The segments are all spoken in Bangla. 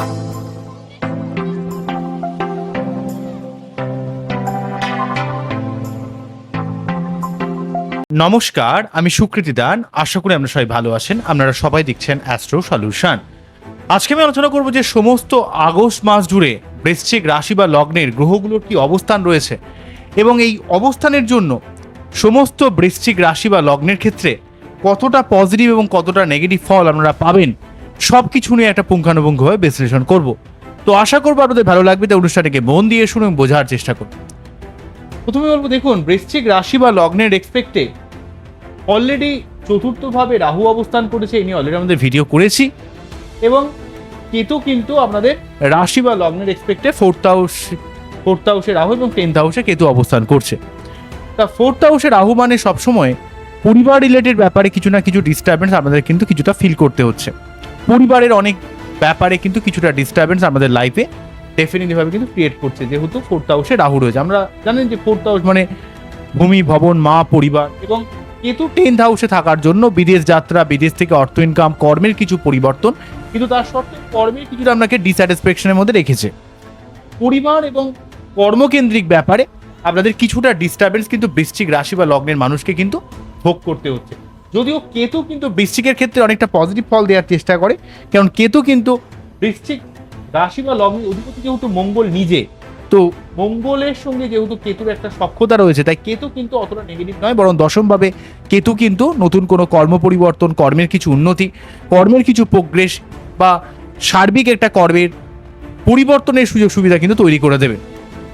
নমস্কার, আমি সুকৃতি দান। আশা করি আপনারা সবাই ভালো আছেন। আপনারা সবাই দেখছেন অ্যাস্ট্রো সলিউশন আজকে আমি আলোচনা করব যে সমস্ত আগস্ট মাস জুড়ে বৃশ্চিক রাশি বা লগ্নের গ্রহগুলোর কি অবস্থান রয়েছে এবং এই অবস্থানের জন্য সমস্ত বৃশ্চিক রাশি বা লগ্নের ক্ষেত্রে কতটা পজিটিভ এবং কতটা নেগেটিভ ফল আপনারা পাবেন সব কিছু নিয়ে একটা পুঙ্খানুপুঙ্খভাবে বিশ্লেষণ করব। তো আশা করব আপনাদের ভালো লাগবে, তাই অনুষ্ঠানটাকে মন দিয়ে শুনে বোঝার চেষ্টা করব প্রথমে বলব, দেখুন, বৃশ্চিক রাশি বা লগ্নের এক্সপেক্টে অলরেডি চতুর্থভাবে রাহু অবস্থান করেছে, এই নিয়ে অলরেডি আমাদের ভিডিও করেছি। এবং কেতু কিন্তু আপনাদের রাশি বা লগ্নের এক্সপেক্টে ফোর্থ হাউস ফোর্থ হাউসে রাহু এবং টেন্থ হাউসে কেতু অবস্থান করছে। তা ফোর্থ হাউসে রাহু মানে সবসময় পরিবার রিলেটেড ব্যাপারে কিছু না কিছু ডিস্টারবেন্স আমাদের কিন্তু কিছুটা ফিল করতে হচ্ছে। পরিবারের অনেক ব্যাপারে কিন্তু কিছুটা ডিস্টারবেন্স আমাদের লাইফে ডেফিনেটলি ভাবে কিন্তু ক্রিয়েট করছে। যেহেতু ফোর্থ হাউসে রাহু রয়েছে। আমরা জানেন যে ফোর্থ হাউস মানে ভূমি, ভবন, মা, পরিবার এবং কেতু টেন্থ হাউসে থাকার জন্য বিদেশ যাত্রা, বিদেশ থেকে অর্থ ইনকাম কর্মের কিছু পরিবর্তন কিন্তু তার সত্ত্বেও কর্মের কিছুটা আপনাকে ডিস্যাটিসফ্যাকশনের মধ্যে রেখেছে। পরিবার এবং কর্মকেন্দ্রিক ব্যাপারে আপনাদের কিছুটা ডিস্টারবেন্স কিন্তু বৃশ্চিক রাশি বা লগ্নের মানুষকে কিন্তু ভোগ করতে হচ্ছে। যদিও কেতু কিন্তু বৃশ্চিকের ক্ষেত্রে অনেকটা পজিটিভ ফল দেওয়ার চেষ্টা করে, কারণ কেতু কিন্তু বৃশ্চিক রাশি বা লগ্নের অধিপতি যেহেতু মঙ্গল নিজে, তো মঙ্গলের সঙ্গে যেহেতু কেতুর একটা সক্ষতা রয়েছে, তাই কেতু কিন্তু অতটা নেগেটিভ নয়, বরং দশমভাবে কেতু কিন্তু নতুন কোনো কর্ম পরিবর্তন, কর্মের কিছু উন্নতি, কর্মের কিছু প্রোগ্রেস বা সার্বিক একটা কর্মের পরিবর্তনের সুযোগ সুবিধা কিন্তু তৈরি করে দেবে।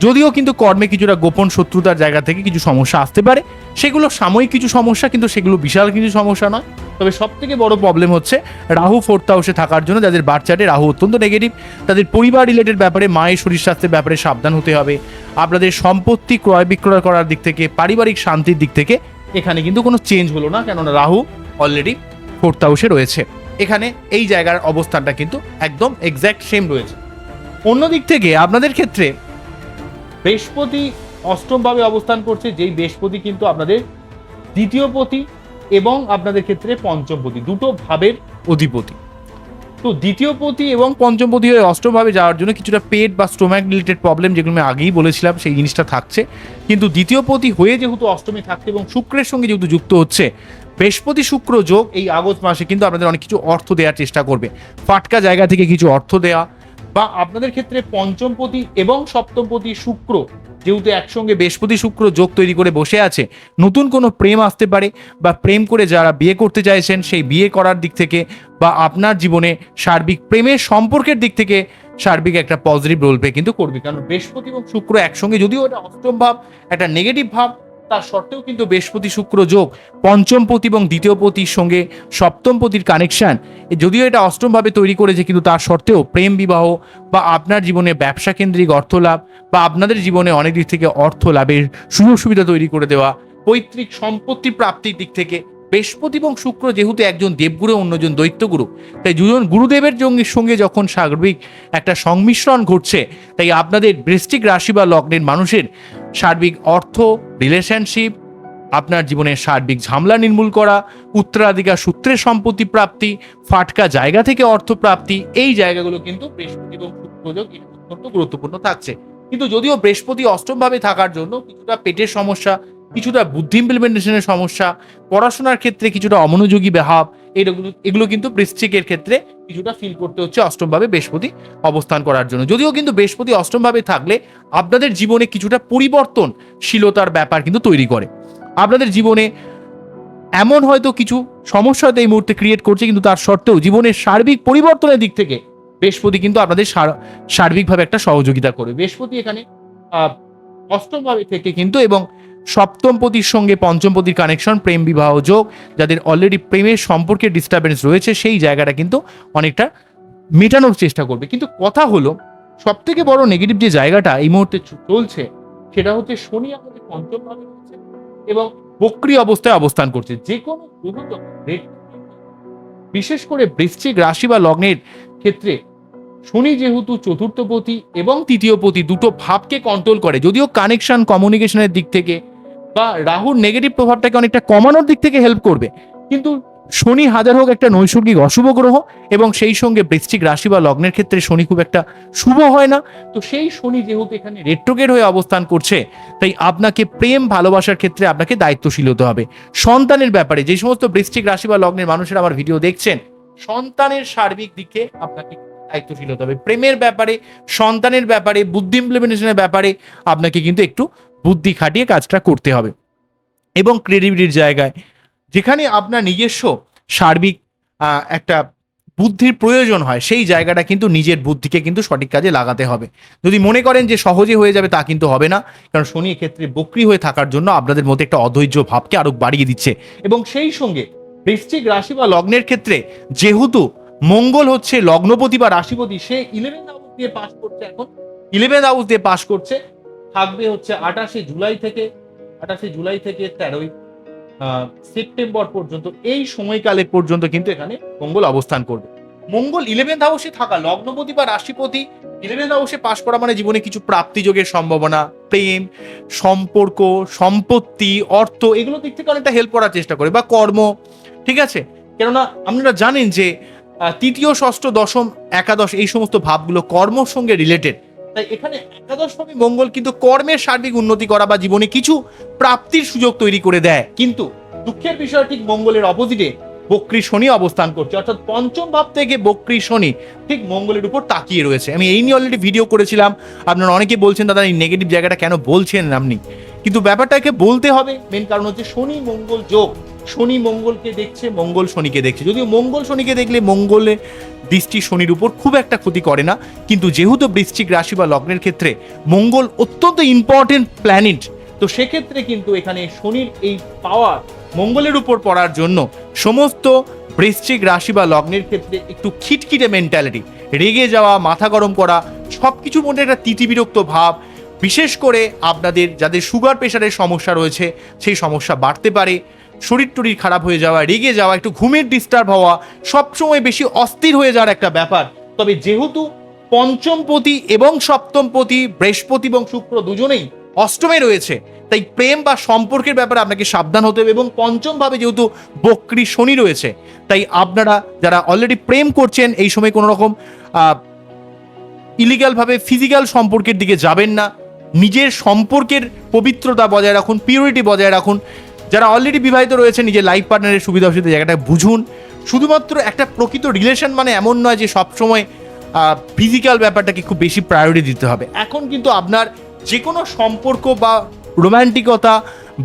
যদিও কিন্তু কর্মে কিছুটা গোপন শত্রুতার জায়গা থেকে কিছু সমস্যা আসতে পারে সেগুলো সাময়িক কিছু সমস্যা, কিন্তু সেগুলো বিশাল কিছু সমস্যা নয়। তবে সব থেকে বড় প্রবলেম হচ্ছে রাহু ফোর্থ হাউসে থাকার জন্য যাদের বাচ্চাটে রাহু অত্যন্ত নেগেটিভ তাদের পরিবার রিলেটেড ব্যাপারে, মায়ের শরীর স্বাস্থ্যের ব্যাপারে সাবধান হতে হবে। আপনাদের সম্পত্তি ক্রয় বিক্রয় করার দিক থেকে, পারিবারিক শান্তির দিক থেকে এখানে কিন্তু কোনো চেঞ্জ হলো না, কেননা রাহু অলরেডি ফোর্থ হাউসে রয়েছে। এখানে এই জায়গার অবস্থানটা কিন্তু একদম এক্স্যাক্ট সেম রয়েছে। অন্য দিক থেকে আপনাদের ক্ষেত্রে বৃহস্পতি অষ্টমভাবে অবস্থান করছে, যেই বৃহস্পতি কিন্তু আপনাদের দ্বিতীয় পতি এবং আপনাদের ক্ষেত্রে পঞ্চম পতি, দুটো ভাবের অধিপতি। তো দ্বিতীয় পতি এবং পঞ্চম পতি হয়ে অষ্টমভাবে যাওয়ার জন্য কিছুটা পেট বা স্টোম্যাক রিলেটেড প্রবলেম, যেগুলো আমি আগেই বলেছিলাম, সেই জিনিসটা থাকছে। কিন্তু দ্বিতীয় পতি হয়ে যেহেতু অষ্টমী থাকছে এবং শুক্রের সঙ্গে যেহেতু যুক্ত হচ্ছে, বৃহস্পতি শুক্র যোগ এই আগস্ট মাসে কিন্তু আপনাদের অনেক কিছু অর্থ দেওয়ার চেষ্টা করবে। ফাটকা জায়গা থেকে কিছু অর্থ দেওয়া বা আপনাদের ক্ষেত্রে পঞ্চমপতি এবং সপ্তমপতি শুক্র যেহেতু একসঙ্গে বৃহস্পতি শুক্র যোগ তৈরি করে বসে আছে, নতুন কোনো প্রেম আসতে পারে বা প্রেম করে যারা বিয়ে করতে চাইছেন সেই বিয়ে করার দিক থেকে বা আপনার জীবনে সার্বিক প্রেমের সম্পর্কের দিক থেকে সার্বিক একটা পজিটিভ রোল প্লে কিন্তু করবে। কারণ বৃহস্পতি এবং শুক্র একসঙ্গে যদিও এটা অষ্টম ভাব, একটা নেগেটিভ ভাব তার সত্ত্বেও কিন্তু বৃহস্পতি শুক্র যোগ পঞ্চম পতি এবং দ্বিতীয় পতির সঙ্গে সপ্তম পতির কানেকশান যদিও এটা অষ্টমভাবে তৈরি করেছে, কিন্তু তার সত্ত্বেও প্রেম বিবাহ বা আপনার জীবনে ব্যবসা কেন্দ্রিক অর্থ লাভ বা আপনাদের জীবনে অনেক দিক থেকে অর্থ লাভের সুযোগ সুবিধা তৈরি করে দেওয়া, পৈতৃক সম্পত্তি প্রাপ্তির দিক থেকে বৃহস্পতি এবং শুক্র যেহেতু একজন দেবগুরু, অন্যজন দৈত্যগুরু, তাই দুজন গুরুদেবের জঙ্গির সঙ্গে যখন সার্বিক একটা সংমিশ্রণ ঘটছে, তাই আপনাদের বৃষ্টিক রাশি বা লগ্নের মানুষের সার্বিক অর্থ রিলেশনশিপ আপনার জীবনের সার্বিক ঝামেলা নির্মূল করা, উত্তরাধিকার সূত্রে সম্পত্তি প্রাপ্তি, ফাটকা জায়গা থেকে অর্থ প্রাপ্তি, এই জায়গাগুলো কিন্তু বৃহস্পতি এবং শুক্রযোগ অত্যন্ত গুরুত্বপূর্ণ থাকছে। কিন্তু যদিও বৃহস্পতি অষ্টমভাবে থাকার জন্য কিছুটা পেটের সমস্যা কিছুটা বুদ্ধি ইমপ্লিমেন্টেশনের সমস্যা, পড়াশোনার ক্ষেত্রে কিছুটা অমনোযোগী ভাব এগুলো এগুলো কিন্তু বৃশ্চিকের ক্ষেত্রে কিছুটা ফিল করতে হচ্ছে অষ্টমভাবে বৃহস্পতি অবস্থান করার জন্য। যদিও কিন্তু বৃহস্পতি অষ্টমভাবে থাকলে আপনাদের জীবনে কিছুটা পরিবর্তনশীলতার ব্যাপার কিন্তু তৈরি করে। আপনাদের জীবনে এমন হয়তো কিছু সমস্যা হয়তো এই মুহূর্তে ক্রিয়েট করছে, কিন্তু তার সত্ত্বেও জীবনের সার্বিক পরিবর্তনের দিক থেকে বৃহস্পতি কিন্তু আপনাদের সার- সার্বিকভাবে একটা সহযোগিতা করবে। বৃহস্পতি এখানে অষ্টমভাবে থেকে কিন্তু এবং সপ্তমপতির সঙ্গে পঞ্চমপতির কানেকশন প্রেম, বিবাহ, যোগ, যাদের অলরেডি প্রেমের সম্পর্কে ডিস্টারবেন্স রয়েছে, সেই জায়গাটা কিন্তু অনেকটা মেটানোর চেষ্টা করবে। কিন্তু কথা হলো সব থেকে বড় নেগেটিভ যে জায়গাটা এই মুহূর্তে চলছে, সেটা হচ্ছে শনি আমাদের পঞ্চম ভাবে রয়েছে এবং বক্রি অবস্থায় অবস্থান করছে। যে কোনো বিশেষ করে বৃশ্চিক রাশি বা লগ্নের ক্ষেত্রে, শনি যেহেতু চতুর্থপতি এবং তৃতীয়পতি দুটো ভাবকে কন্ট্রোল করে, যদিও কানেকশন কমিউনিকেশনের দিক থেকে বা রাহুর নেগেটিভ প্রভাবটাকে অনেকটা কমানোর দিক থেকে হেল্প করবে। কিন্তু শনি হাজার হোক একটা নৈসর্গিক অশুভ গ্রহ এবং সেই সঙ্গে বৃশ্চিক রাশি বা লগ্নের ক্ষেত্রে শনি খুব একটা শুভ হয় না। তো সেই শনি যেহেতু এখানে রেট্রোগেট হয়ে অবস্থান করছে, তাই আপনাকে প্রেম ভালোবাসার ক্ষেত্রে আপনাকে দায়িত্বশীল হতে হবে। সন্তানের ব্যাপারে যে সমস্ত বৃশ্চিক রাশি বা লগ্নের মানুষেরা আমার ভিডিও দেখছেন, সন্তানের সার্বিক দিকে আপনাকে দায়িত্বশীল হতে হবে। প্রেমের ব্যাপারে, সন্তানের ব্যাপারে, বুদ্ধি ইমপ্লিমেন্টেশনের ব্যাপারে আপনাকে কিন্তু একটু বুদ্ধি খাটিয়ে কাজটা করতে হবে এবং ক্রেডিবিলিটির জায়গায়। যেখানে আপনার নিজস্ব সার্বিক একটা বুদ্ধির প্রয়োজন হয়, সেই জায়গাটা কিন্তু নিজের বুদ্ধিকে কিন্তু সঠিক কাজে লাগাতে হবে। যদি মনে করেন যে সহজে হয়ে যাবে তা কিন্তু হবে না, কারণ শনি ক্ষেত্রে বক্রি হয়ে থাকার জন্য আপনাদের মধ্যে একটা অধৈর্য ভাবকে আরও বাড়িয়ে দিচ্ছে। এবং সেই সঙ্গে বৃশ্চিক রাশি বা লগ্নের ক্ষেত্রে যেহেতু মঙ্গল হচ্ছে লগ্নপতি বা রাশিপতি, সে ইলেভেন হাউস দিয়ে পাস করছে এখন। ইলেভেন হাউস দিয়ে পাশ করছে থাকবে হচ্ছে আঠাশে জুলাই থেকে আঠাশে জুলাই থেকে তেরোই সেপ্টেম্বর পর্যন্ত। এই সময়কালে পর্যন্ত কিন্তু এখানে মঙ্গল অবস্থান করবে। মঙ্গল ইলেভেন্থ হাউসে থাকা, লগ্নপতি বা রাশিপতি ইলেভেন্থ হাউসে পাশ করা মানে জীবনে কিছু প্রাপ্তি যোগের সম্ভাবনা, প্রেম, সম্পর্ক, সম্পত্তি, অর্থ এগুলো দিক থেকে অনেকটা হেল্প করার চেষ্টা করে, বা কর্ম, ঠিক আছে? কেননা আপনারা জানেন যে তৃতীয়, ষষ্ঠ, দশম, একাদশ এই সমস্ত ভাবগুলো কর্মর সঙ্গে রিলেটেড তাই এখানে একাদশভাবে মঙ্গল, কিন্তু কর্মের সার্বিক উন্নতি করা বা জীবনে কিছু প্রাপ্তির সুযোগ তৈরি করে দেয়। কিন্তু দুঃখের বিষয় ঠিক মঙ্গলের অপোজিটে বক্রী শনি অবস্থান করছে। অর্থাৎ পঞ্চম ভাব থেকে বক্রী শনি ঠিক মঙ্গলের উপর তাকিয়ে রয়েছে। আমি এই নিয়ে অলরেডি ভিডিও করেছিলাম। আপনারা অনেকে বলছেন, দাদা, এই নেগেটিভ জায়গাটা কেন বলছেন আপনি? কিন্তু ব্যাপারটাকে বলতে হবে। মেন কারণ হচ্ছে শনি মঙ্গল যোগ। শনি মঙ্গলকে দেখছে, মঙ্গল শনিকে দেখছে। যদিও মঙ্গল শনিকে দেখলে মঙ্গলে দৃষ্টি শনির উপর খুব একটা ক্ষতি করে না, কিন্তু যেহেতু বৃশ্চিক রাশি বা লগ্নের ক্ষেত্রে মঙ্গল অত্যন্ত ইম্পর্টেন্ট প্ল্যানেট তো সেক্ষেত্রে কিন্তু এখানে শনির এই পাওয়ার মঙ্গলের উপর পড়ার জন্য সমস্ত বৃশ্চিক রাশি বা লগ্নের ক্ষেত্রে একটু খিটখিটে মেন্টালিটি রেগে যাওয়া, মাথা গরম করা সব কিছুর মধ্যে একটা তিতিবিরক্ত ভাব, বিশেষ করে আপনাদের যাদের সুগার প্রেশারের সমস্যা রয়েছে, সেই সমস্যা বাড়তে পারে। শরীর টরীর খারাপ হয়ে যাওয়া, রেগে যাওয়া, একটু ঘুমের ডিস্টার্ব হওয়া, সবসময় বেশি অস্থির হয়ে যাওয়ার একটা ব্যাপার। তবে যেহেতু পঞ্চমপতি এবং সপ্তমপতি বৃহস্পতি এবং শুক্র দুজনেই অষ্টমে রয়েছে, তাই প্রেম বা সম্পর্কের ব্যাপারে আপনাকে সাবধান হতে হবে এবং পঞ্চমভাবে যেহেতু বক্রি শনি রয়েছে, তাই আপনারা যারা অলরেডি প্রেম করছেন, এই সময় কোনো রকম ইলিগালভাবে ফিজিক্যাল সম্পর্কের দিকে যাবেন না। নিজের সম্পর্কের পবিত্রতা বজায় রাখুন পিউরিটি বজায় রাখুন। যারা অলরেডি বিবাহিত রয়েছে, নিজের লাইফ পার্টনারের সুবিধা অসুবিধা জায়গাটা বুঝুন। শুধুমাত্র একটা প্রকৃত রিলেশন মানে এমন নয় যে সবসময় ফিজিক্যাল ব্যাপারটাকে খুব বেশি প্রায়োরিটি দিতে হবে। এখন কিন্তু আপনার যে কোনো সম্পর্ক বা রোম্যান্টিকতা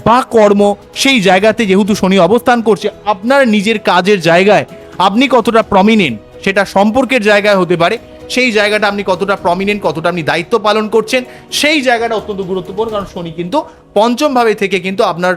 বা কর্ম সেই জায়গাতে যেহেতু শনি অবস্থান করছে, আপনার নিজের কাজের জায়গায় আপনি কতটা প্রমিনেন্ট সেটা সম্পর্কের জায়গায় হতে পারে। সেই জায়গাটা আপনি কতটা প্রমিনেন্ট কতটা আপনি দায়িত্ব পালন করছেন, সেই জায়গাটা অত্যন্ত গুরুত্বপূর্ণ। কারণ শনি কিন্তু পঞ্চমভাবে থেকে কিন্তু আপনার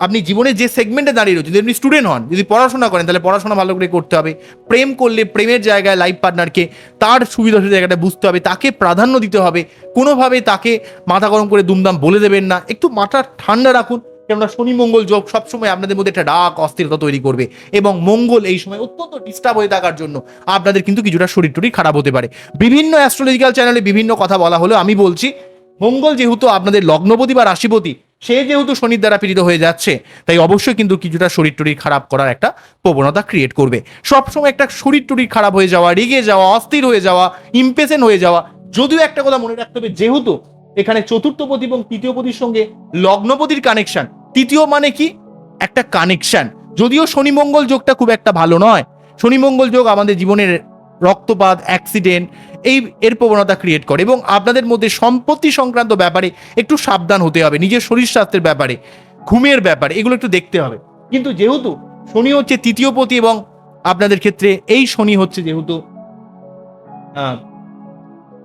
আপনি জীবনে যে সেগমেন্টে দাঁড়িয়ে রয়েছেন, যদি আপনি স্টুডেন্ট হন, যদি পড়াশোনা করেন, তাহলে পড়াশোনা ভালো করে করতে হবে। প্রেম করলে প্রেমের জায়গায় লাইফ পার্টনারকে তার সুবিধা জায়গাটা বুঝতে হবে, তাকে প্রাধান্য দিতে হবে। কোনোভাবে তাকে মাথা গরম করে দুমদাম বলে দেবেন না। একটু মাথা ঠান্ডা রাখুন, কেননা শনি মঙ্গল যোগ সবসময় আপনাদের মধ্যে একটা ডাক অস্থিরতা তৈরি করবে। এবং মঙ্গল এই সময় অত্যন্ত ডিস্টার্ব হয়ে থাকার জন্য আপনাদের কিন্তু কিছুটা শরীর টরীর খারাপ হতে পারে। বিভিন্ন অ্যাস্ট্রোলজিক্যাল চ্যানেলে বিভিন্ন কথা বলা হলেও আমি বলছি, মঙ্গল যেহেতু আপনাদের লগ্নপতি বা রাশিপতি সে যেহেতু শনির দ্বারা পীড়িত হয়ে যাচ্ছে, তাই অবশ্যই কিন্তু কিছুটা শরীর টরীর খারাপ করার একটা প্রবণতা ক্রিয়েট করবে। সবসময় একটা শরীর টরীর খারাপ হয়ে যাওয়া, রেগে যাওয়া, অস্থির হয়ে যাওয়া ইম্পেসেন্ট হয়ে যাওয়া, যদিও একটা কথা মনে রাখতে হবে, যেহেতু এখানে চতুর্থপতি এবং তৃতীয়পতির সঙ্গে লগ্নপতির কানেকশন তৃতীয় মানে কি? একটা কানেকশন যদিও শনি মঙ্গল যোগটা খুব একটা ভালো নয়, শনি মঙ্গল যোগ আমাদের জীবনের রক্তপাত অ্যাক্সিডেন্ট এই এর প্রবণতা ক্রিয়েট করে এবং আপনাদের মধ্যে সম্পত্তি সংক্রান্ত ব্যাপারে একটু সাবধান হতে হবে, নিজের শরীর স্বাস্থ্যের ব্যাপারে, ঘুমের ব্যাপারে, এগুলো একটু দেখতে হবে। কিন্তু যেহেতু শনি হচ্ছে তৃতীয় পতি এবং আপনাদের ক্ষেত্রে এই শনি হচ্ছে যেহেতু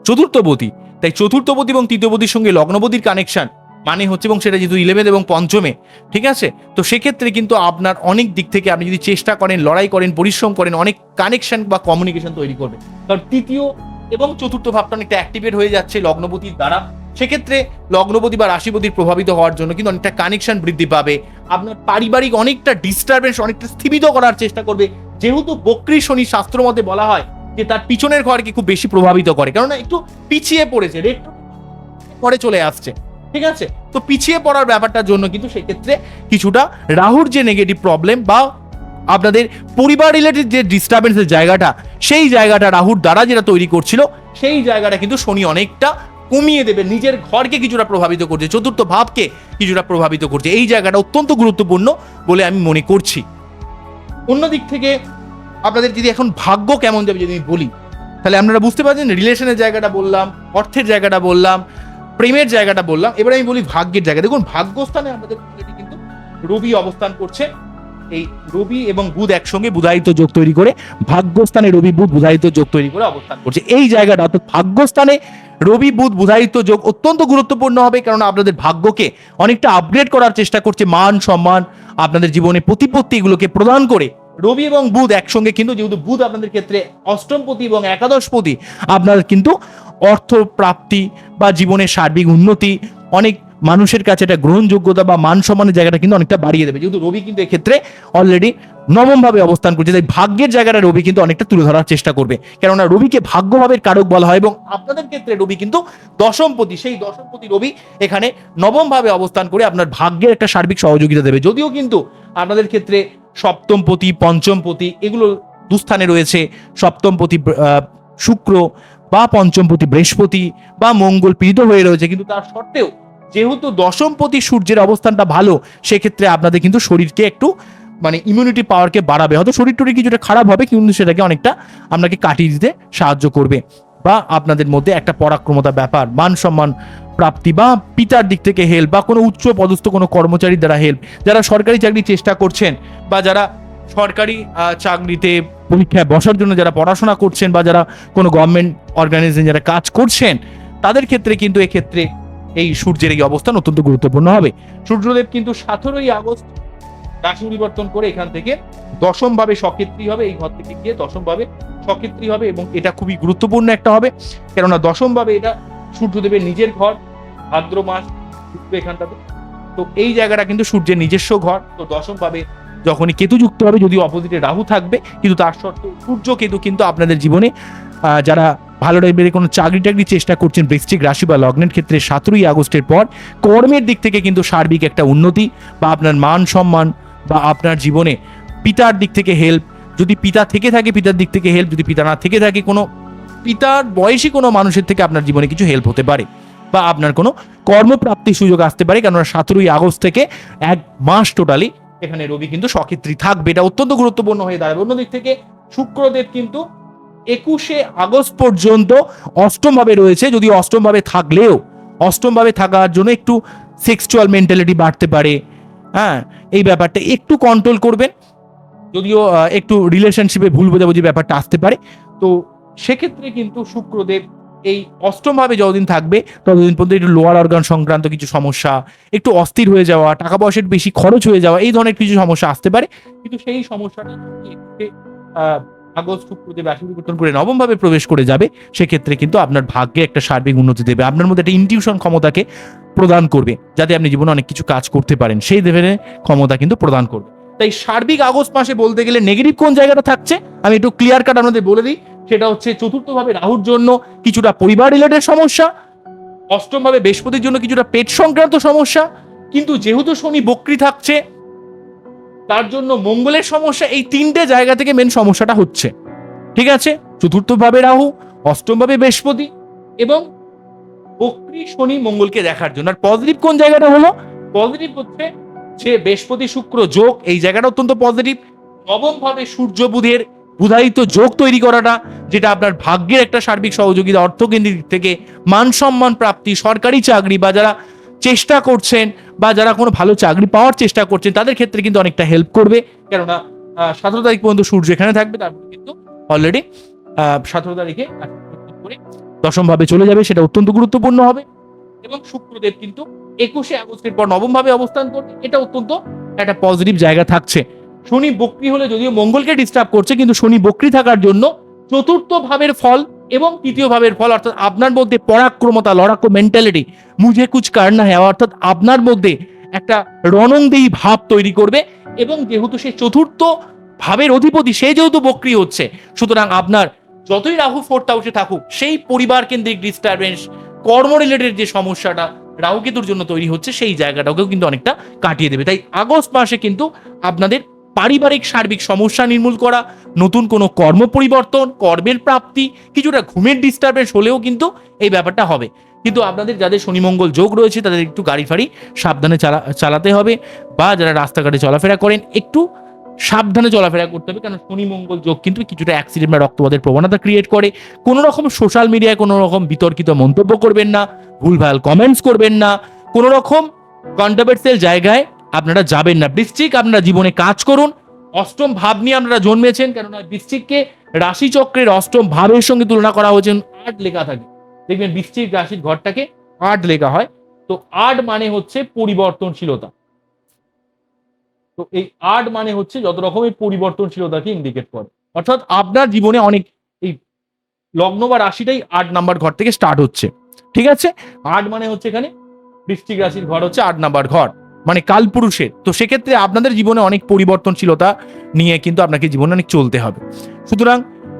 চতুর্থপতি তাই চতুর্থপতি এবং তৃতীয়পতির সঙ্গে লগ্নপতির কানেকশন মানে হচ্ছে এবং সেটা যেহেতু ইলেভেন এবং পঞ্চমে, ঠিক আছে? তো সেক্ষেত্রে কিন্তু আপনার অনেক দিক থেকে আপনি যদি চেষ্টা করেন, লড়াই করেন, পরিশ্রম করেন, অনেক কানেকশন বা কমিউনিকেশন তৈরি করবে। কারণ তৃতীয় এবং চতুর্থ ভাবটা অনেকটা অ্যাক্টিভেট হয়ে যাচ্ছে লগ্নপতির দ্বারা। সেক্ষেত্রে লগ্নপতি বা রাশিপতির প্রভাবিত হওয়ার জন্য কিন্তু অনেকটা কানেকশন বৃদ্ধি পাবে। আপনার পারিবারিক অনেকটা ডিস্টারবেন্স অনেকটা স্থিমিত করার চেষ্টা করবে। যেহেতু বক্রী শনি শাস্ত্র মতে বলা হয় যে তার পিছনের ঘরকে খুব বেশি প্রভাবিত করে। কেননা একটু পিছিয়ে পড়েছে রেট পরে চলে আসছে। ঠিক আছে? তো পিছিয়ে পড়ার ব্যাপারটার জন্য কিন্তু সেক্ষেত্রে কিছুটা রাহুর যে নেগেটিভ প্রবলেম বা আপনাদের পরিবার রিলেটেড যে ডিস্টারবেন্সের জায়গাটা, সেই জায়গাটা রাহুর দ্বারা যেটা তৈরি করছিল, সেই জায়গাটা কিন্তু শনি অনেকটা কমিয়ে দেবে। নিজের ঘরকে কিছুটা প্রভাবিত করছে, চতুর্থ ভাবকে কিছুটা প্রভাবিত করছে। এই জায়গাটা অত্যন্ত গুরুত্বপূর্ণ বলে আমি মনে করছি। অন্যদিক থেকে আপনাদের যদি এখন ভাগ্য কেমন যাবে যদি আমি বলি, তাহলে আপনারা বুঝতে পারছেন রিলেশনের জায়গাটা বললাম, অর্থের জায়গাটা বললাম প্রেমের জায়গাটা বললাম, এবার আমি বলি ভাগ্যের জায়গা। দেখুন, ভাগ্যস্থানে আমাদের কিন্তু রবি অবস্থান করছে। এই রবি এবং বুধ একসঙ্গে বুধায়িত যোগ তৈরি করে, ভাগ্যস্থানে রবি, বুধ বুধায়িত যোগ তৈরি করে অবস্থান করছে। এই জায়গাটা, অর্থাৎ ভাগ্যস্থানে রবি, বুধ বুধায়িত যোগ অত্যন্ত গুরুত্বপূর্ণ হবে কারণ আপনাদের ভাগ্যকে অনেকটা আপগ্রেড করার চেষ্টা করছে, মান, সম্মান, আপনাদের জীবনে প্রতিপত্তি এগুলোকে প্রদান করে। রবি এবং বুধ একসঙ্গে কিন্তু, যেহেতু বুধ আপনাদের ক্ষেত্রে অষ্টমপতি এবং একাদশপতি, আপনার কিন্তু অর্থ প্রাপ্তি বা জীবনের সার্বিক উন্নতি, অনেক মানুষের কাছে একটা গ্রহণযোগ্যতা বা মান সম্মানের জায়গাটা কিন্তু অনেকটা বাড়িয়ে দেবে। যেহেতু রবি কিন্তু এক্ষেত্রে অলরেডি নবমভাবে অবস্থান করছে, তাই ভাগ্যের জায়গাটা রবি কিন্তু অনেকটা তুলে ধরার চেষ্টা করবে। কেননা রবিকে ভাগ্যভাবের কারক বলা হয় এবং আপনাদের ক্ষেত্রে রবি কিন্তু দশমপতি, সেই দশমপতি রবি এখানে নবমভাবে অবস্থান করে আপনার ভাগ্যের একটা সার্বিক সহযোগিতা দেবে। যদিও কিন্তু আপনাদের ক্ষেত্রে সপ্তমপতি, পঞ্চমপতি এগুলো দুস্থানে রয়েছে। সপ্তমপতি শুক্র বা পঞ্চমপতি বৃহস্পতি বা মঙ্গল পীড়িত হয়ে রয়েছে, কিন্তু তার সত্ত্বেও যেহেতু দশমপতি সূর্যের অবস্থানটা ভালো, সেক্ষেত্রে আপনাদের কিন্তু শরীরকে একটু মানে ইমিউনিটি পাওয়ারকে বাড়াবে। হয়তো শরীর টরীর কিছুটা খারাপ হবে, কিন্তু সেটাকে অনেকটা আপনাকে কাটিয়ে দিতে সাহায্য করবে। বা আপনাদের মধ্যে একটা পরাক্রমতা ব্যাপার, মান সম্মান প্রাপ্তি বা পিতার দিক থেকে হেল্প বা কোনো উচ্চ পদস্থ কোনো কর্মচারীর দ্বারা হেল্প যারা সরকারি চাকরি চেষ্টা করছেন বা যারা সরকারি চাকরিতে পরীক্ষায় বসার জন্য যারা পড়াশোনা করছেন বা যারা কোনো গভর্নমেন্ট অর্গানাইজেশন যারা কাজ করছেন, তাদের ক্ষেত্রে কিন্তু এক্ষেত্রে এই সূর্যের এই অবস্থান অত্যন্ত গুরুত্বপূর্ণ হবে। সূর্যদেব কিন্তু সতেরোই আগস্ট রাশি পরিবর্তন করে এখান থেকে দশম ভাবে সক্ষেত্রী হবে, এই ঘর থেকে গিয়ে দশম ভাবে সক্ষেত্রী হবে এবং এটা খুবই গুরুত্বপূর্ণ একটা হবে। কেননা দশম ভাবে এটা সূর্যদেবের নিজের ঘর ভাদ্র মাস এখানটাতে। তো এই জায়গাটা কিন্তু সূর্যের নিজস্ব ঘর, তো দশম ভাবে যখনই কেতু যুক্ত হবে, যদিও অপোজিটে রাহু থাকবে, কিন্তু তার সত্ত্বেও সূর্য কেতু কিন্তু আপনাদের জীবনে যারা ভালো টাইপের কোনো চাকরি টাকরি চেষ্টা করছেন, বৃশ্চিক রাশি বা লগ্নের ক্ষেত্রে সতেরোই আগস্টের পর, কর্মের দিক থেকে কিন্তু সার্বিক একটা উন্নতি বা আপনার মান সম্মান বা আপনার জীবনে পিতার দিক থেকে হেল্প যদি পিতা থেকে থাকে, পিতার দিক থেকে হেল্প যদি পিতা না থেকে থাকে, কোনো পিতার বয়সী কোনো মানুষের থেকে আপনার জীবনে কিছু হেল্প হতে পারে বা আপনার কোনো কর্মপ্রাপ্তির সুযোগ আসতে পারে, কেননা সতেরোই আগস্ট থেকে এক মাস টোটালি এখানে রবি কিন্তু সক্ষেত্রী থাকবে। এটা অত্যন্ত গুরুত্বপূর্ণ হয়ে দাঁড়াবে। অন্যদিক থেকে শুক্রদেব কিন্তু একুশে আগস্ট পর্যন্ত অষ্টম ভাবে রয়েছে। যদি অষ্টম ভাবে থাকলেও অষ্টম ভাবে থাকার জন্য একটু সেক্সুয়াল মেন্টালিটি বাড়তে পারে। হ্যাঁ এই ব্যাপারটা একটু কন্ট্রোল করবেন। যদিও একটু রিলেশনশিপে ভুল বোঝাবুঝি ব্যাপারটা আসতে পারে। তো সেক্ষেত্রে কিন্তু শুক্রদেব এই অষ্টমভাবে যতদিন থাকবে, ততদিন পর্যন্ত একটু লোয়ার অর্গান সংক্রান্ত কিছু সমস্যা, একটু অস্থির হয়ে যাওয়া, টাকা পয়সার বেশি খরচ হয়ে যাওয়া, এই ধরনের কিছু সমস্যা আসতে পারে। কিন্তু সেই সমস্যাটা আগস্ট, শুক্রদেব রাশি পরিবর্তন করে নবম ভাবে প্রবেশ করে যাবে, সেক্ষেত্রে কিন্তু আপনার ভাগ্যে একটা সার্বিক উন্নতি দেবে। আপনার মধ্যে একটা ইনটিউশন ক্ষমতাকে প্রদান করবে, যাতে আপনি জীবনে অনেক কিছু কাজ করতে পারেন। সেই লেভেলের ক্ষমতা কিন্তু প্রদান করবে। তাই সার্বিক আগস্ট মাসে বলতে গেলে নেগেটিভ কোন জায়গাটা থাকছে? আমি একটু ক্লিয়ার কাট আপনাদের বলে দিই। সেটা হচ্ছে চতুর্থভাবে রাহুর জন্য কিছুটা পরিবার রিলেটেড সমস্যা অষ্টম ভাবে বৃহস্পতির জন্য কিছুটা পেট সংক্রান্ত সমস্যা, কিন্তু যেহেতু শনি বক্রি থাকছে, তার জন্য মঙ্গলের সমস্যা এই তিনটে জায়গা থেকে মেন সমস্যাটা হচ্ছে। ঠিক আছে? চতুর্থভাবে রাহু, অষ্টমভাবে বৃহস্পতি এবং বক্রি শনি মঙ্গলকে দেখার জন্য। আর পজিটিভ কোন জায়গাটা হলো? পজিটিভ হচ্ছে যে বৃহস্পতি শুক্র যোগ, এই জায়গাটা অত্যন্ত পজিটিভ নবম ভাবে সূর্য বুধের বুধায়িত যোগ তৈরি করাটা, যেটা আপনার ভাগ্যের একটা সার্বিক সহযোগিতা অর্থকেন্দ্রিক থেকে মান সম্মান প্রাপ্তি, সরকারি চাকরি বা যারা চেষ্টা করছেন বা যারা কোনো ভালো চাকরি পাওয়ার চেষ্টা করছেন, তাদের ক্ষেত্রে কিন্তু অনেকটা হেল্প করবে। কেননা সতেরো তারিখ পর্যন্ত সূর্য এখানে থাকবে, তারপর কিন্তু অলরেডি সতেরো তারিখে করে দশম ভাবে চলে যাবে, সেটা অত্যন্ত গুরুত্বপূর্ণ হবে। এবং শুক্রদেব কিন্তু একুশে আগস্টের পর নবম ভাবে অবস্থান করবে, এটা অত্যন্ত একটা পজিটিভ জায়গা থাকছে। শনি বক্রি হলে যদিও মঙ্গলকে ডিস্টার্ব করছে, কিন্তু শনি বক্রি থাকার জন্য চতুর্থ ভাবের ফল এবং তৃতীয় ভাবের ফল, অর্থাৎ আপনার মধ্যে পরাক্রমতা, লড়াকো মেন্টালিটি মুঝে কুচ কারনা হ্যাঁ অর্থাৎ আপনার মধ্যে একটা রণংদেহী ভাব তৈরি করবে এবং যেহেতু সে চতুর্থ ভাবের অধিপতি, সে যেহেতু বক্রি হচ্ছে, সুতরাং আপনার যতই রাহু ফোর্থ হাউসে থাকুক, সেই পরিবার কেন্দ্রিক ডিস্টারবেন্স কর্ম রিলেটেড যে সমস্যাটা, রাহু কেতুর জন্য তৈরি হচ্ছে, সেই জায়গাটাকেও কিন্তু অনেকটা কাটিয়ে দেবে। তাই আগস্ট মাসে কিন্তু আপনাদের পারিবারিক সার্বিক সমস্যা নির্মূল করা, নতুন কোনো কর্ম পরিবর্তন, কর্মের প্রাপ্তি, কিছুটা ঘুমের ডিস্টারবেন্স হলেও কিন্তু এই ব্যাপারটা হবে। কিন্তু আপনাদের যাদের শনিমঙ্গল যোগ রয়েছে, তাদের একটু গাড়ি ফাড়ি সাবধানে চালা, চালাতে হবে বা যারা রাস্তাঘাটে চলাফেরা করেন, একটু সাবধানে চলাফেরা করতে হবে। কারণ শনি মঙ্গল যোগ কিন্তু কিছুটা অ্যাক্সিডেন্ট বা রক্তপাতের প্রবণতা ক্রিয়েট করে। কোনো রকম সোশ্যাল মিডিয়ায় কোনো রকম বিতর্কিত মন্তব্য করবেন না, ভুলভাল কমেন্টস করবেন না। কোনো রকম কন্ট্রোভার্সিয়াল জায়গায় আপনারা যাবেন না। বৃশ্চিক, আপনারা জীবনে কাজ করুন। অষ্টম ভাব নিয়ে আপনারা জন্মেছেন, কেননা বৃশ্চিককে রাশিচক্রের অষ্টম ভাবের সঙ্গে তুলনা করা হয়েছে আট লেখা থাকে। দেখবেন বৃশ্চিক রাশির ঘরটাকে আট লেখা হয়। তো আট মানে হচ্ছে পরিবর্তনশীলতা। তো এই আট মানে হচ্ছে যত রকমের পরিবর্তনশীলতাকে ইন্ডিকেট করে। অর্থাৎ আপনার জীবনে অনেক এই লগ্ন বা রাশিটাই আট নাম্বার ঘর থেকে স্টার্ট হচ্ছে। ঠিক আছে? আট মানে হচ্ছে এখানে বৃশ্চিক রাশির ঘর হচ্ছে আট নাম্বার ঘর। মানে কালপুরুষের। তো সেক্ষেত্রে আপনাদের জীবনে অনেক পরিবর্তনশীলতা নিয়ে কিন্তু আপনাকে জীবনে অনেক চলতে হবে। সুতরাং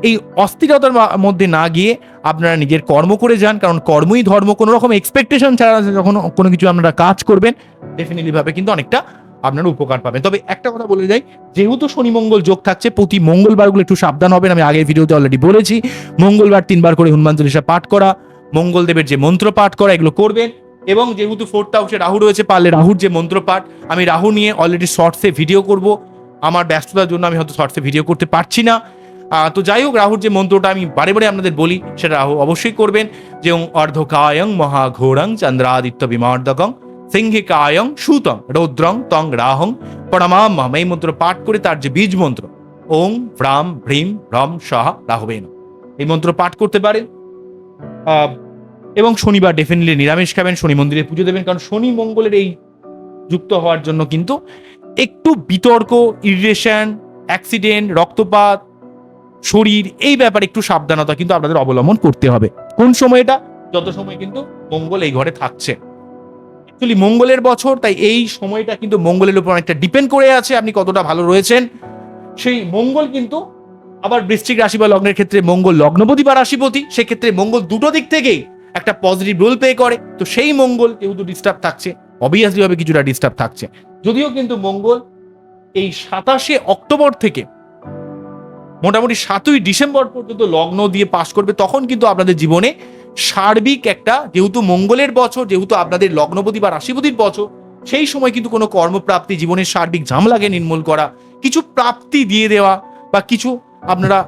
এই অস্থিরতার মধ্যে না গিয়ে আপনারা নিজের কর্ম করে যান, কারণ কর্মই ধর্ম, কোনো রকম এক্সপেকটেশন ছাড়া যখন কোনো কিছু আপনারা কাজ করবেন ডেফিনেটলি ভাবে কিন্তু অনেকটা আপনারা উপকার পাবেন। তবে একটা কথা বলে যাই, যেহেতু শনি মঙ্গল যোগ থাকছে, প্রতি মঙ্গলবারগুলো একটু সাবধান হবেন, আমি আগের ভিডিওতে অলরেডি বলেছি। মঙ্গলবার তিনবার করে হনুমান চল্লিশা পাঠ করা, মঙ্গলদেবের যে মন্ত্র পাঠ করা, এগুলো করবেন। এবং যেহেতু ফোর্থ হাউসে রাহু রয়েছে, পারলে রাহুর যে মন্ত্র পাঠ আমি রাহু নিয়ে অলরেডি শর্টসে ভিডিও করব। আমার ব্যস্ততার জন্য আমি হয়তো শর্টসে ভিডিও করতে পারছি না। তো যাই হোক, রাহুর যে মন্ত্রটা আমি বারে বারে আপনাদের বলি, সেটা রাহু অবশ্যই করবেন। যে অর্ধকায়ং মহাঘোরং চন্দ্রাদিত্য বিমার্দকং সিংহিকায়ং সুতং রৌদ্রং তং রাহং পরমাম এই মন্ত্র পাঠ করে তার যে বীজ মন্ত্র, ওং ভ্রাম ভ্রীম ভ্রম সহ রাহবেন। এই মন্ত্র পাঠ করতে পারেন। এবং শনিবার ডেফিনেটলি নিরামিষ খাবেন, শনি মন্দিরে পুজো দেবেন, কারণ শনি মঙ্গলের এই যুক্ত হওয়ার জন্য কিন্তু একটু বিতর্ক ইরিটেশন অ্যাক্সিডেন্ট রক্তপাত, শরীর, এই ব্যাপারে একটু সাবধানতা কিন্তু আপনাদের অবলম্বন করতে হবে। কোন সময় এটা যত সময় কিন্তু মঙ্গল এই ঘরে থাকছে। অ্যাকচুয়ালি মঙ্গলের বছর, তাই এই সময়টা কিন্তু মঙ্গলের উপর অনেকটা ডিপেন্ড করে আছে, আপনি কতটা ভালো রয়েছেন। সেই মঙ্গল কিন্তু আবার বৃশ্চিক রাশি বা লগ্নের ক্ষেত্রে মঙ্গল লগ্নপতি বা রাশিপতি, সেক্ষেত্রে মঙ্গল দুটো দিক থেকেই একটা পজিটিভ রোল প্লে করে, তো সেই মঙ্গল যেহেতু ডিস্টার্ব থাকছে। অবভিয়াসলি ভাবে কিছুটা ডিস্টার্ব থাকছে। যদিও কিন্তু মঙ্গল এই সাতাশে অক্টোবর থেকে মোটামুটি সাতই ডিসেম্বর পর্যন্ত লগ্ন দিয়ে পাশ করবে, তখন কিন্তু আপনাদের জীবনে সার্বিক একটা যেহেতু মঙ্গলের বছর, যেহেতু আপনাদের লগ্নপতি বা রাশিপতির বছর, সেই সময় কিন্তু কোনো কর্মপ্রাপ্তি, জীবনের সার্বিক ঝামলাকে নির্মূল করা, কিছু প্রাপ্তি দিয়ে দেওয়া বা কিছু আপনারা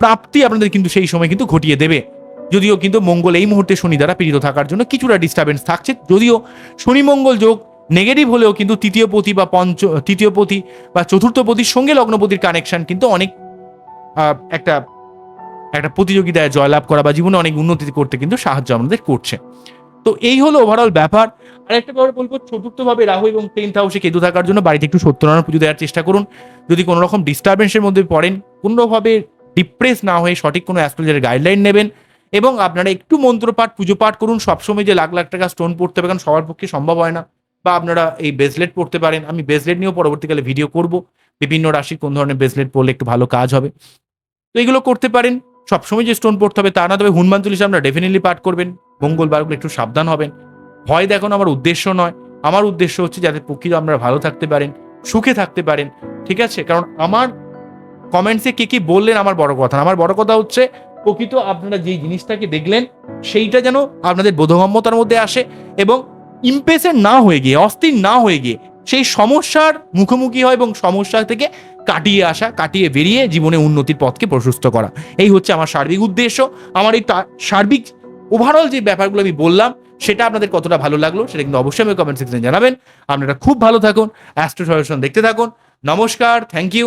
প্রাপ্তি আপনাদের কিন্তু সেই সময় কিন্তু ঘটিয়ে দেবে। যদিও কিন্তু মঙ্গল এই মুহূর্তে শনি দ্বারা পীড়িত থাকার জন্য কিছুটা ডিস্টারবেন্স থাকছে। যদিও শনি মঙ্গল যোগ নেগেটিভ হলেও কিন্তু তৃতীয় পতি বা পঞ্চ, তৃতীয় পতি বা চতুর্থ পতির সঙ্গে লগ্নপতির কানেকশন কিন্তু অনেক একটা একটা প্রতিযোগিতায় জয়লাভ করা বা জীবনে অনেক উন্নতি করতে কিন্তু সাহায্য আমাদের করছে। তো এই হলো ওভারঅল ব্যাপার। আর একটা ব্যাপার বলব, চতুর্থভাবে রাহু এবং টেন্থ হাউসে কেতু থাকার জন্য বাড়িতে একটু সত্যনারায়ণ পুজো দেওয়ার চেষ্টা করুন। যদি কোনো রকম ডিস্টারবেন্সের মধ্যে পড়েন, কোনোভাবে ডিপ্রেস না হয়ে সঠিক কোনো অ্যাস্ট্রোলজারের গাইডলাইন নেবেন এবং আপনারা একটু মন্ত্রপাঠ পুজো পাঠ করুন। সবসময় যে লাখ লাখ টাকা স্টোন পড়তে হবে, কারণ সবার পক্ষে সম্ভব হয় না। বা আপনারা এই ব্রেসলেট পড়তে পারেন। আমি ব্রেসলেট নিয়েও পরবর্তীকালে ভিডিও করব। বিভিন্ন রাশির কোন ধরনের ব্রেসলেট পরলে একটু ভালো কাজ হবে। তো এগুলো করতে পারেন। সবসময় যে স্টোন পড়তে হবে তা না। তবে হনুমান চল্লিশা আপনারা ডেফিনেটলি পাঠ করবেন। মঙ্গলবারগুলো একটু সাবধান হবেন। ভয় দেখানো আমার উদ্দেশ্য নয়। আমার উদ্দেশ্য হচ্ছে যাতে প্রকৃত আপনারা ভালো থাকতে পারেন, সুখে থাকতে পারেন। ঠিক আছে? কারণ আমার কমেন্টসে কে কি বললেন আমার বড় কথা আমার বড় কথা হচ্ছে প্রকৃত আপনারা যেই জিনিসটাকে দেখলেন, সেইটা যেন আপনাদের বোধগম্যতার মধ্যে আসে এবং ইম্পেসেন্ট না হয়ে গিয়ে, অস্থির না হয়ে গিয়ে, সেই সমস্যার মুখোমুখি হয় এবং সমস্যা থেকে কাটিয়ে আসা, কাটিয়ে বেরিয়ে জীবনে উন্নতির পথকে প্রশস্ত করা। এই হচ্ছে আমার সার্বিক উদ্দেশ্য। আমার এই সার্বিক ওভারঅল যে ব্যাপারগুলো আমি বললাম, সেটা আপনাদের কতটা ভালো লাগল, সেটা কিন্তু অবশ্যই আমি কমেন্ট সেকশনে জানাবেন। আপনারা খুব ভালো থাকুন অ্যাস্ট্রো সলিউশন দেখতে থাকুন। নমস্কার থ্যাংক ইউ